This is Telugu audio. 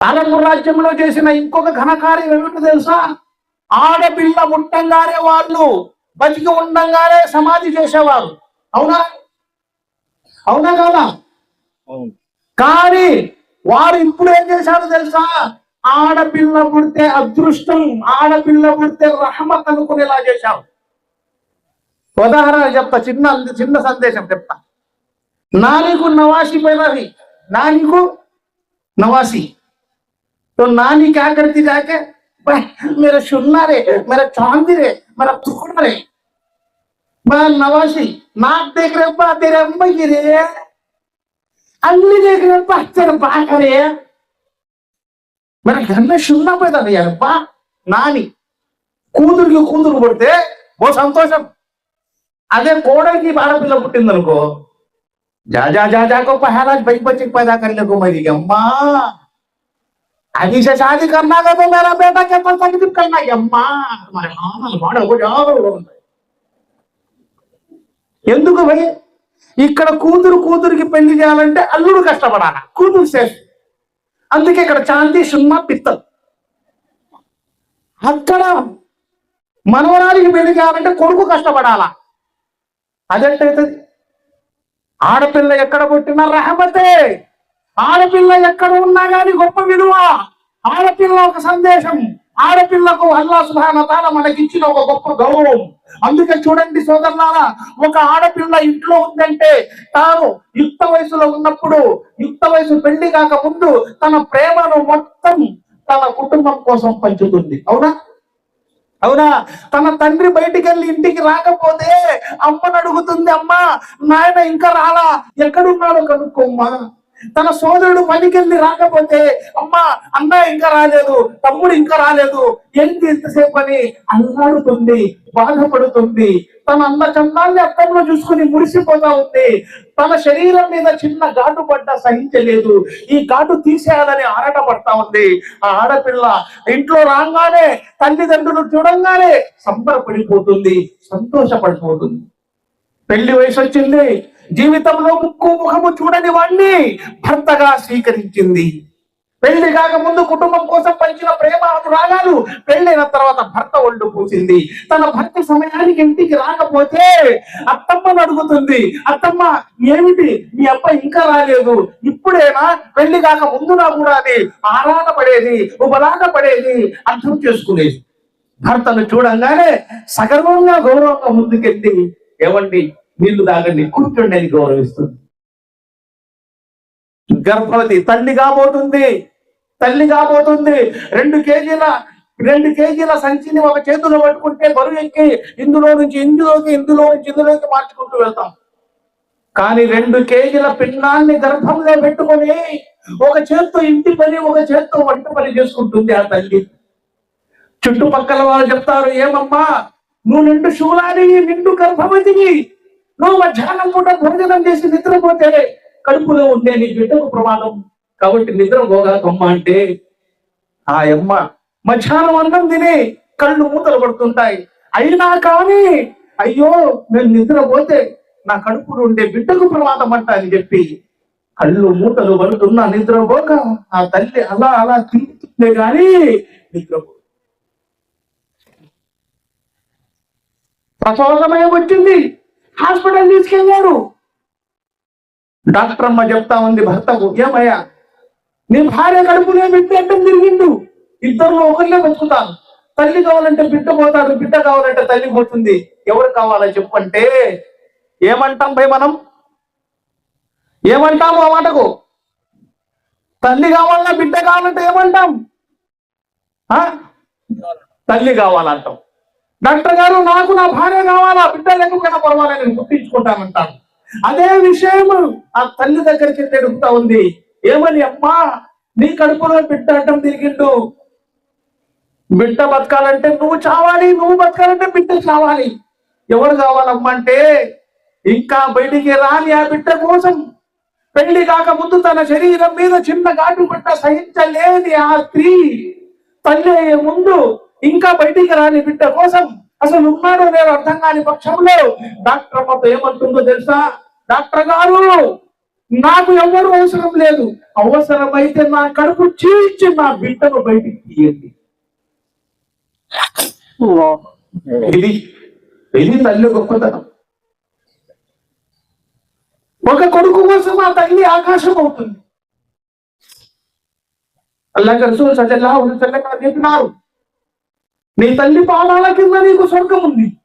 పాలమూరు రాజ్యంలో చేసిన ఇంకొక ఘనకార్యం ఏమిటో తెలుసా? ఆడపిల్ల ముట్టంగానే వాళ్ళు బతికి ఉండంగానే సమాధి చేసేవారు. అవునా? అవునా కదా? కానీ వారు ఇప్పుడు ఏం చేశారు తెలుసా? ఆడపిల్ల పుడితే అదృష్టం ఆడపిల్ల పుడితే రహమత్ అనుకునేలా చేశారు. ఉదాహరణ చెప్తా చిన్న చిన్న సందేశం చెప్తా. నానికు నవాసి పై రవి నానికు నవాసి. तो नानी क्या करती जाके "भाई, मेरा सुनना रे मेरा चांदी रे मेरा टुकड़ा रे मैं नवासी नाक देख रहे पा तेरे अम्मा की रे अंगली देख रहे पा तेरे बाग रे मेरा घर में सुनना पैदा नहीं यार बा నాని కూతురికి కూతురు పుడితే ఓ సంతోషం అదే కోడలికి ఆడపిల్ల పుట్టిందనుకో जा जा जा जा को पहला भाई बच्चे पैदा करने को मरी अम्मा अभी से शादी करना का तो मेरा बेटा के पास तकलीफ करना है अम्मा तुम्हारे हाथ माड़ो को जाओ ఎందుకు భయ్ ఇక్కడ కూతురు కూతురికి పెళ్లి చేయాలంటే అల్లుడు కష్టపడాలి కూతురు సేఫ్ అందుకే ఇక్కడ చాంతి సున్నా పిత్తలు అక్కడ మనవరాలికి పెళ్లి చేయాలంటే కొడుకు కష్టపడాలా అదెట్టయితుంది ఆడపిల్ల ఎక్కడ పుట్టినా రహమతే ఆడపిల్ల ఎక్కడ ఉన్నా గాని గొప్ప విలువ. ఆడపిల్ల ఒక సందేశం. ఆడపిల్లకు అల్లా సుభానతాల మనకిచ్చిన ఒక గొప్ప గౌరవం. అందుకే చూడండి సోదరులారా ఒక ఆడపిల్ల ఇంట్లో ఉందంటే తాను యుక్త వయసులో ఉన్నప్పుడు యుక్త వయసు పెళ్ళి కాక ముందు తన ప్రేమను మొత్తం తన కుటుంబం కోసం పంచుతుంది. అవునా? అవునా? తన తండ్రి బయటికి వెళ్ళి ఇంటికి రాకపోతే అమ్మను అడుగుతుంది అమ్మ నాయన ఇంకా రాలా. ఎక్కడున్నాడో కనుక్కోమ్మా. తన సోదరుడు పనికెళ్ళి రాకపోతే అమ్మ అన్న ఇంకా రాలేదు తమ్ముడు ఇంకా రాలేదు ఏంటి ఎంతసేపు అని అల్లాడుతుంది బాధపడుతుంది. తన అన్న చందాన్ని అర్థంలో చూసుకుని మురిసిపోతా ఉంది. తన శరీరం మీద చిన్న ఘాటు పడ్డా సహించలేదు. ఈ ఘాటు తీసేయాలని ఆరాట పడతా ఉంది. ఆ ఆడపిల్ల ఇంట్లో రాగానే తల్లిదండ్రులు చూడంగానే సంబరపడిపోతుంది సంతోషపడిపోతుంది. పెళ్ళి వయసు వచ్చింది జీవితంలో ముక్కు ముఖము చూడని వాణ్ణి భర్తగా స్వీకరించింది. పెళ్ళి కాకముందు కుటుంబం కోసం పంచిన ప్రేమ అనురాగాలు పెళ్ళైన తర్వాత భర్త ఒళ్ళు పూసింది. తన భర్త సమయానికి ఇంటికి రాకపోతే అత్తమ్మను అడుగుతుంది అత్తమ్మ ఏమిటి? మీ అబ్బాయి ఇంకా రాలేదు. ఇప్పుడేనా? పెళ్ళి కాక ముందునా కూడా అది ఆరాధ పడేది ఉపలాగ పడేది అర్థం చేసుకునేది. భర్తను చూడంగానే సగర్వంగా గౌరవంగా ముందుకెళ్ళి ఏమండి నీళ్ళు తాగండి కూర్చోండి అని గౌరవిస్తుంది. గర్భవతి తల్లి కాబోతుంది తల్లి కాబోతుంది రెండు కేజీల రెండు కేజీల సంచిని ఒక చేతిలో పట్టుకుంటే బరువు ఎక్కి ఇందులో నుంచి ఇందులోకి ఇందులో నుంచి ఇందులోకి మార్చుకుంటూ వెళ్తాం. కానీ రెండు కేజీల పిండాన్ని గర్భంలో పెట్టుకొని ఒక చేత్తో ఇంటి పని ఒక చేత్తో వంట పని చేసుకుంటుంది ఆ తల్లి. చుట్టుపక్కల వాళ్ళు చెప్తారు ఏమమ్మా నువ్వు నిండు శూలాని నిండు గర్భవతివి నువ్వు మధ్యాహ్నం పూట భోజనం చేసి నిద్రపోతే కడుపులో ఉండే నీ బిడ్డకు ప్రమాదం. కాబట్టి నిద్ర పోగాకమ్మ అంటే ఆ అమ్మ మధ్యాహ్నం అన్నం తిని కళ్ళు మూతలు పడుతుంటాయి. అయినా కానీ అయ్యో నేను నిద్రపోతే నా కడుపులో ఉండే బిడ్డకు ప్రమాదం అంట అని చెప్పి కళ్ళు మూతలు పడుతున్న నిద్రపోక ఆ తల్లి అలా అలా తింటుందే గాని నిద్రపో ప్రసవ సమయం వచ్చింది. హాస్పిటల్ తీసుకెళ్ళారు. డాక్టర్ అమ్మ చెప్తా ఉంది భర్తకు ఏమయ్యా నీ భార్య కడుపునే బిడ్డ అంటే తిరిగిండు. ఇద్దరు ఒకరినే బతుకుతాను తల్లి కావాలంటే బిడ్డ పోతాడు బిడ్డ కావాలంటే తల్లి పోతుంది. ఎవరు కావాలని చెప్పంటే ఏమంటాం భయ్ మనం? ఏమంటాము ఆ మాటకు? తల్లి కావాలన్నా బిడ్డ కావాలంటే ఏమంటాం? ఆ? తల్లి కావాలంటాం. డాక్టర్ గారు నాకు నా భార్య కావాలా? బిడ్డ లేకుండా పర్వాలే నేను గుర్తించుకుంటానంటాను అదే విషయం ఆ తల్లి దగ్గరికి తిరుగుతా ఉంది. ఏమని అమ్మా నీ కడుపులో బిడ్డ అడ్డం తిరిగిండు. బిడ్డ బతకాలంటే నువ్వు చావాలి నువ్వు బతకాలంటే బిడ్డ చావాలి. ఎవరు కావాలమ్మా అంటే ఇంకా బయటికి రాని ఆ బిడ్డ కోసం పెళ్ళి కాక ముందు తన శరీరం మీద చిన్న గాటు బిడ్డ సహించలేని ఆ స్త్రీ తల్లి అయ్యే ముందు ఇంకా బయటికి రాని బిడ్డ కోసం అసలు ఉన్నాడో లేదో అర్థం కాని పక్షంలో డాక్టర్ అమ్మతో ఏమంటుందో తెలుసా? డాక్టర్ గారు నాకు ఎవరు అవసరం లేదు. అవసరమైతే నా కడుపు చీల్చి నా బిడ్డను బయటికి తీయండి. ఇది ఇది తల్లి గొప్పతనం. ఒక కొడుకు కోసం ఆ తల్లి ఆకాశం అవుతుంది? అల్లా రసూల్ సజల్లా అలైహి చెప్పినారు నీ తల్లి పాదాల కింద నీకు స్వర్గం ఉంది.